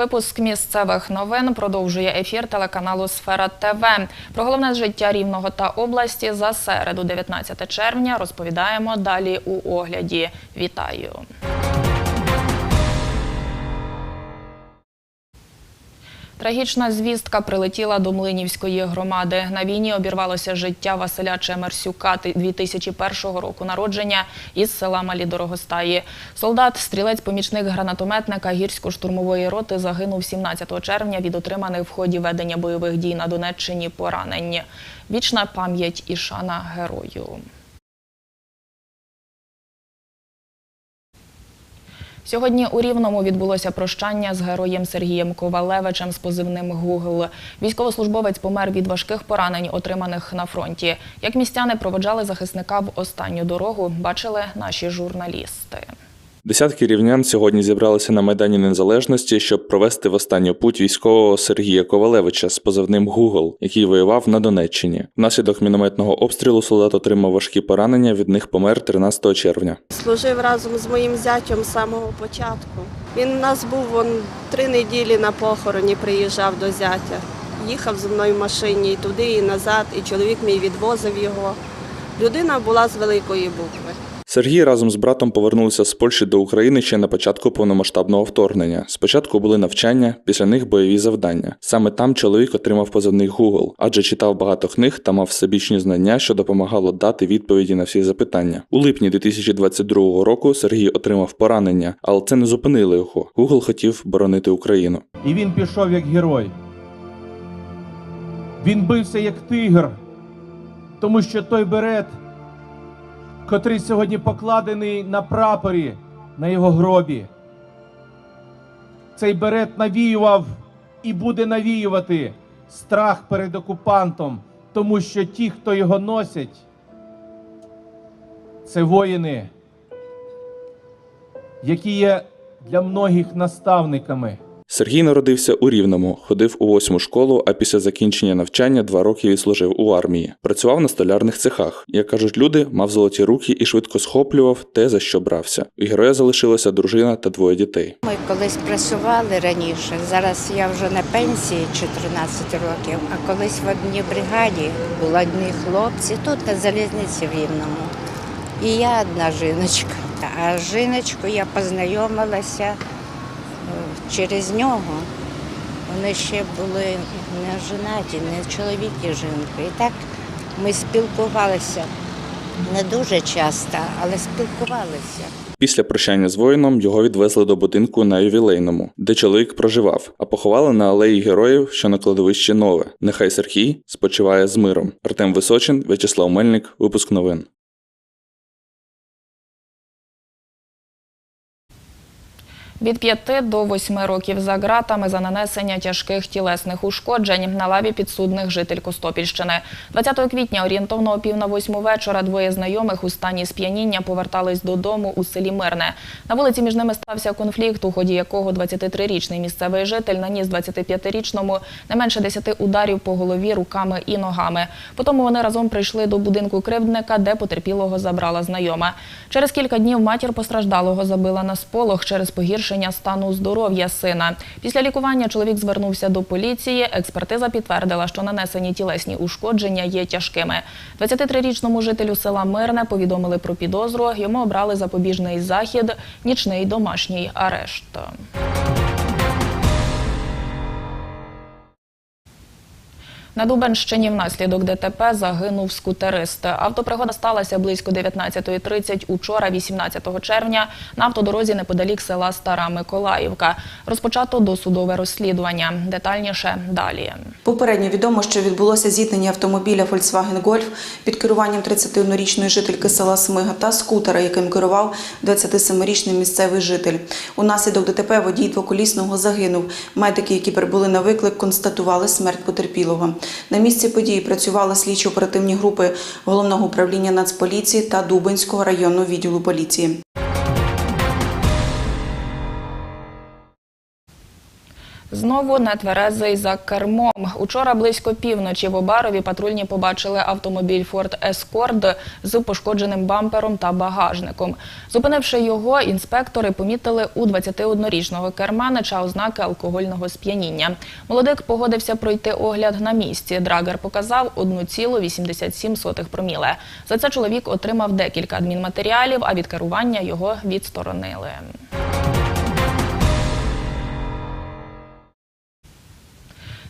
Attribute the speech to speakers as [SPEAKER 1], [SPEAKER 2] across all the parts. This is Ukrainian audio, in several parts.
[SPEAKER 1] Випуск місцевих новин продовжує ефір телеканалу Сфера ТВ. Про головне життя Рівного та області за середу, 19 червня, розповідаємо далі у огляді. Вітаю! Трагічна звістка прилетіла до Млинівської громади. На війні обірвалося життя Василя Чемерсюка 2001 року народження із села Малі Дорогостаї. Солдат, стрілець-помічник гранатометника гірсько-штурмової роти загинув 17 червня від отриманих в ході ведення бойових дій на Донеччині поранень. Вічна пам'ять і шана герою. Сьогодні у Рівному відбулося прощання з героєм Сергієм Ковалевичем з позивним «Гугл». Військовослужбовець помер від важких поранень, отриманих на фронті. Як містяни проводжали захисника в останню дорогу, бачили наші журналісти.
[SPEAKER 2] Десятки рівнян сьогодні зібралися на Майдані Незалежності, щоб провести в останню путь військового Сергія Ковалевича з позивним Гугл, який воював на Донеччині. Внаслідок мінометного обстрілу солдат отримав важкі поранення. Від них помер 13 червня.
[SPEAKER 3] Служив разом з моїм зятем з самого початку. Він у нас був вон, три неділі на похороні, приїжджав до зятя. Їхав зі мною в машині і туди, і назад, і чоловік мій відвозив його. Людина була з великої букви.
[SPEAKER 2] Сергій разом з братом повернулися з Польщі до України ще на початку повномасштабного вторгнення. Спочатку були навчання, після них бойові завдання. Саме там чоловік отримав позивний Google, адже читав багато книг та мав всебічні знання, що допомагало дати відповіді на всі запитання. У липні 2022 року Сергій отримав поранення, але це не зупинило його. Google хотів боронити Україну.
[SPEAKER 4] І він пішов як герой. Він бився як тигр, тому що той берет, котрий сьогодні покладений на прапорі на його гробі, цей берет навіював і буде навіювати страх перед окупантом, тому що ті, хто його носять, це воїни, які є для многих наставниками.
[SPEAKER 2] Сергій народився у Рівному, ходив у восьму школу, а після закінчення навчання два роки відслужив у армії. Працював на столярних цехах. Як кажуть люди, мав золоті руки і швидко схоплював те, за що брався. У героя залишилася дружина та двоє дітей.
[SPEAKER 5] Ми колись працювали раніше. Зараз я вже на пенсії 14 років, а колись в одній бригаді були одні хлопці тут на залізниці в Рівному. І я одна жіночка. А з жіночкою я познайомилася через нього. Вони ще були не женаті, не чоловік і жінка. І так ми спілкувалися не дуже часто, але спілкувалися.
[SPEAKER 2] Після прощання з воїном його відвезли до будинку на ювілейному, де чоловік проживав, а поховали на алеї героїв, що на кладовищі нове. Нехай Сергій спочиває з миром. Артем Височин, В'ячеслав Мельник, випуск новин.
[SPEAKER 1] Від 5 до 8 років за ґратами за нанесення тяжких тілесних ушкоджень на лаві підсудних житель Костопільщини. 20 квітня орієнтовно о пів на восьму вечора двоє знайомих у стані сп'яніння повертались додому у селі Мирне. На вулиці між ними стався конфлікт, у ході якого 23-річний місцевий житель наніс 25-річному не менше 10 ударів по голові руками і ногами. Потім вони разом прийшли до будинку кривдника, де потерпілого забрала знайома. Через кілька днів матір постраждалого забила на сполох через погіршення стану здоров'я сина. Після лікування чоловік звернувся до поліції. Експертиза підтвердила, що нанесені тілесні ушкодження є тяжкими. 23-річному жителю села Мирне повідомили про підозру. Йому обрали запобіжний захід, нічний домашній арешт. На Дубенщині внаслідок ДТП загинув скутерист. Автопригода сталася близько 19.30 учора, 18 червня, на автодорозі неподалік села Стара Миколаївка. Розпочато досудове розслідування. Детальніше далі.
[SPEAKER 6] Попередньо відомо, що відбулося зіткнення автомобіля Volkswagen Golf під керуванням 31-річної жительки села Смига та скутера, яким керував 27-річний місцевий житель. Унаслідок ДТП водій двоколісного загинув. Медики, які прибули на виклик, констатували смерть потерпілого. На місці події працювали слідчі оперативні групи Головного управління Нацполіції та Дубинського районного відділу поліції.
[SPEAKER 1] Знову нетверезий за кермом. Учора близько півночі в Обарові патрульні побачили автомобіль Ford Escort з пошкодженим бампером та багажником. Зупинивши його, інспектори помітили у 21-річного керманича ознаки алкогольного сп'яніння. Молодик погодився пройти огляд на місці. Драгер показав 1,87 проміле. За це чоловік отримав декілька адмінматеріалів, а від керування його відсторонили.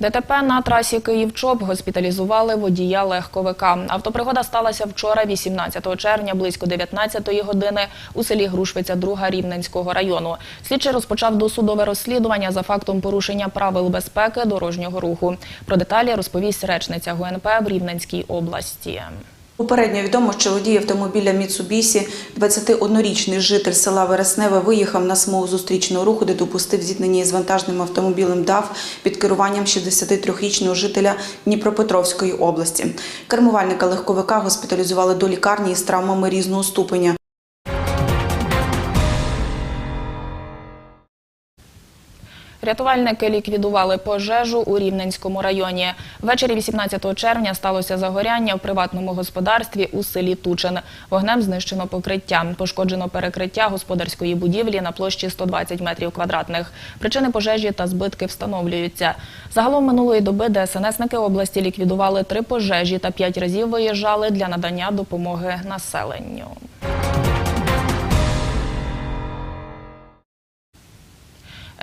[SPEAKER 1] ДТП на трасі Київ-Чоп госпіталізували водія легковика. Автопригода сталася вчора, 18 червня, близько 19 години у селі Грушвиця, 2 Рівненського району. Слідчий розпочав досудове розслідування за фактом порушення правил безпеки дорожнього руху. Про деталі розповість речниця ГУНП в Рівненській області.
[SPEAKER 6] Попередньо відомо, що водій автомобіля Міцубісі, 21-річний житель села Вересневе, виїхав на смугу зустрічного руху, де допустив зіткнення із вантажним автомобілем ДАВ під керуванням 63-річного жителя Дніпропетровської області. Кермувальника легковика госпіталізували до лікарні із травмами різного ступеня.
[SPEAKER 1] Рятувальники ліквідували пожежу у Рівненському районі. Ввечері 18 червня сталося загоряння в приватному господарстві у селі Тучин. Вогнем знищено покриття. Пошкоджено перекриття господарської будівлі на площі 120 метрів квадратних. Причини пожежі та збитки встановлюються. Загалом минулої доби ДСНСники області ліквідували три пожежі та п'ять разів виїжджали для надання допомоги населенню.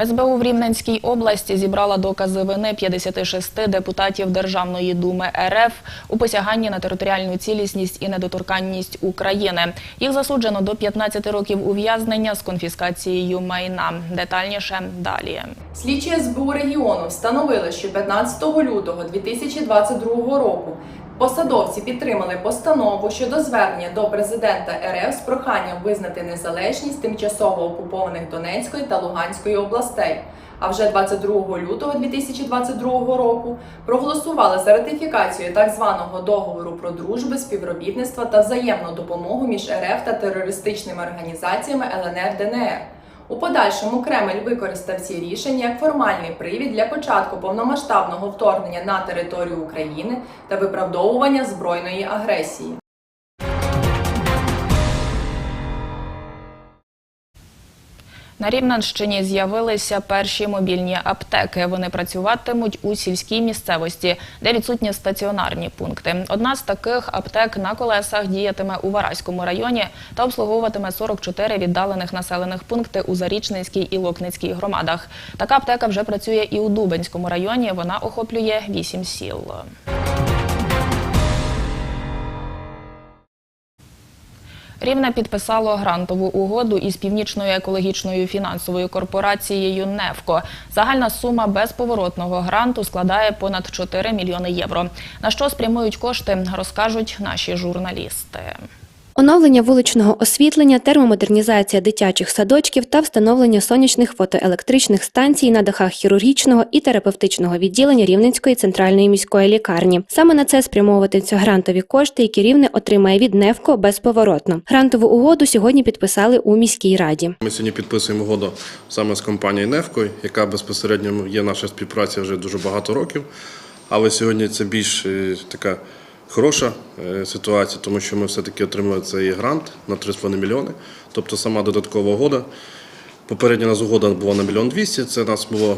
[SPEAKER 1] СБУ в Рівненській області зібрала докази вини 56 депутатів Державної думи РФ у посяганні на територіальну цілісність і недоторканність України. Їх засуджено до 15 років ув'язнення з конфіскацією майна. Детальніше далі.
[SPEAKER 7] Слідчі СБУ регіону встановили, що 15 лютого 2022 року посадовці підтримали постанову щодо звернення до президента РФ з проханням визнати незалежність тимчасово окупованих Донецької та Луганської областей. А вже 22 лютого 2022 року проголосували за ратифікацію так званого договору про дружбу, співробітництво та взаємну допомогу між РФ та терористичними організаціями ЛНР ДНР. У подальшому Кремль використав ці рішення як формальний привід для початку повномасштабного вторгнення на територію України та виправдовування збройної агресії.
[SPEAKER 1] На Рівненщині з'явилися перші мобільні аптеки. Вони працюватимуть у сільській місцевості, де відсутні стаціонарні пункти. Одна з таких аптек на колесах діятиме у Вараському районі та обслуговуватиме 44 віддалених населених пункти у Зарічненській і Локницькій громадах. Така аптека вже працює і у Дубенському районі. Вона охоплює 8 сіл. Рівне підписало грантову угоду із північною екологічною фінансовою корпорацією «Невко». Загальна сума безповоротного гранту складає понад 4 мільйони євро. На що спрямують кошти, розкажуть наші журналісти.
[SPEAKER 8] Оновлення вуличного освітлення, термомодернізація дитячих садочків та встановлення сонячних фотоелектричних станцій на дахах хірургічного і терапевтичного відділення Рівненської центральної міської лікарні. Саме на це спрямовуватимуться грантові кошти, які рівне отримає від НЕВКО безповоротно. Грантову угоду сьогодні підписали у міській раді.
[SPEAKER 9] Ми сьогодні підписуємо угоду саме з компанією «Невко», яка безпосередньо є наша співпраця вже дуже багато років. Але сьогодні це більш е, така хороша е, ситуація, тому що ми все-таки отримали цей грант на 3,5 мільйони. Тобто сама додаткова угода. Попередня нас угода була на мільйон двісті. Це нас було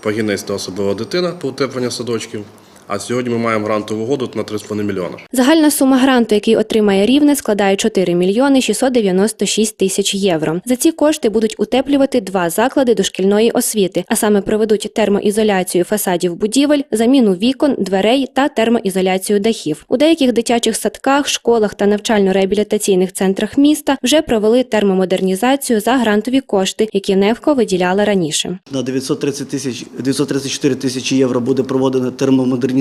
[SPEAKER 9] пагінець та особлива дитина по утепленню садочків. А сьогодні ми маємо грантову угоду на 3,5 мільйона.
[SPEAKER 8] Загальна сума гранту, який отримає Рівне, складає 4 мільйони 696 тисяч євро. За ці кошти будуть утеплювати два заклади дошкільної освіти, а саме проведуть термоізоляцію фасадів будівель, заміну вікон, дверей та термоізоляцію дахів. У деяких дитячих садках, школах та навчально-реабілітаційних центрах міста вже провели термомодернізацію за грантові кошти, які Невко виділяла раніше.
[SPEAKER 10] На 930 тисяч 934 тисячі євро буде проводена термомодернізація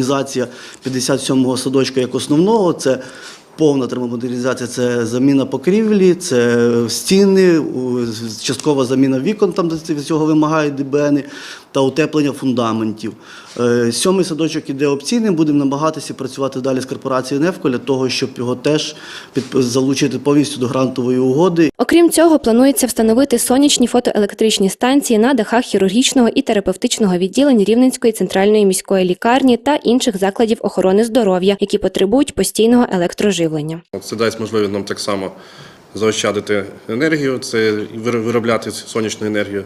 [SPEAKER 10] 57-го садочка як основного. Це повна термомодернізація, це заміна покрівлі, це стіни, часткова заміна вікон, там де цього вимагають ДБНи, та утеплення фундаментів. Е, Сьомий садочок іде опційним, будемо намагатися працювати далі з корпорацією «Нефко» для того, щоб його теж під, залучити повністю до грантової угоди.
[SPEAKER 8] Окрім цього, планується встановити сонячні фотоелектричні станції на дахах хірургічного і терапевтичного відділень Рівненської центральної міської лікарні та інших закладів охорони здоров'я, які потребують постійного електроживлення.
[SPEAKER 9] Це дасть можливість нам так само заощадити енергію, це вир- виробляти сонячну енергію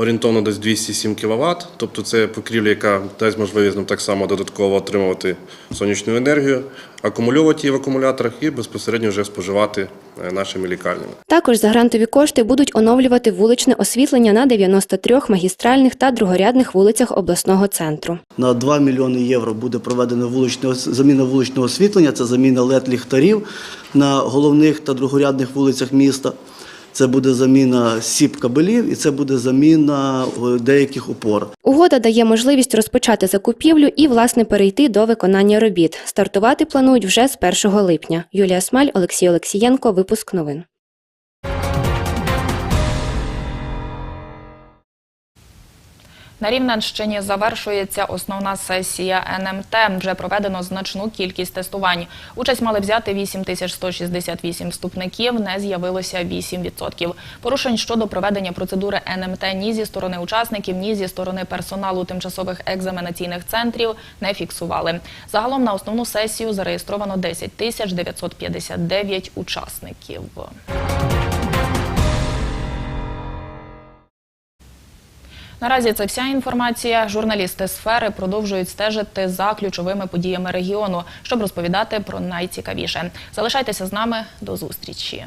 [SPEAKER 9] орієнтовно десь 207 кВт. Тобто це покрівля, яка дасть можливість нам так само додатково отримувати сонячну енергію, акумульовувати її в акумуляторах і безпосередньо вже споживати е, нашими лікарнями.
[SPEAKER 8] Також за грантові кошти будуть оновлювати вуличне освітлення на 93 магістральних та другорядних вулицях обласного центру.
[SPEAKER 10] На 2 мільйони євро буде проведено вуличне заміна вуличного освітлення, це заміна led ліхтарів на головних та другорядних вулицях міста. Це буде заміна сіп кабелів і це буде заміна е, деяких опор.
[SPEAKER 8] Угода дає можливість розпочати закупівлю і, власне, перейти до виконання робіт. Стартувати планують вже з 1 липня. Юлія Смаль, Олексій Олексієнко. Випуск новин.
[SPEAKER 1] На Рівненщині завершується основна сесія НМТ. Вже проведено значну кількість тестувань. Участь мали взяти 8168 вступників, не з'явилося 8%. Порушень щодо проведення процедури НМТ ні зі сторони учасників, ні зі сторони персоналу тимчасових екзаменаційних центрів не фіксували. Загалом на основну сесію зареєстровано 10 тисяч 959 учасників. Наразі це вся інформація. Журналісти сфери продовжують стежити за ключовими подіями регіону, щоб розповідати про найцікавіше. Залишайтеся з нами до зустрічі.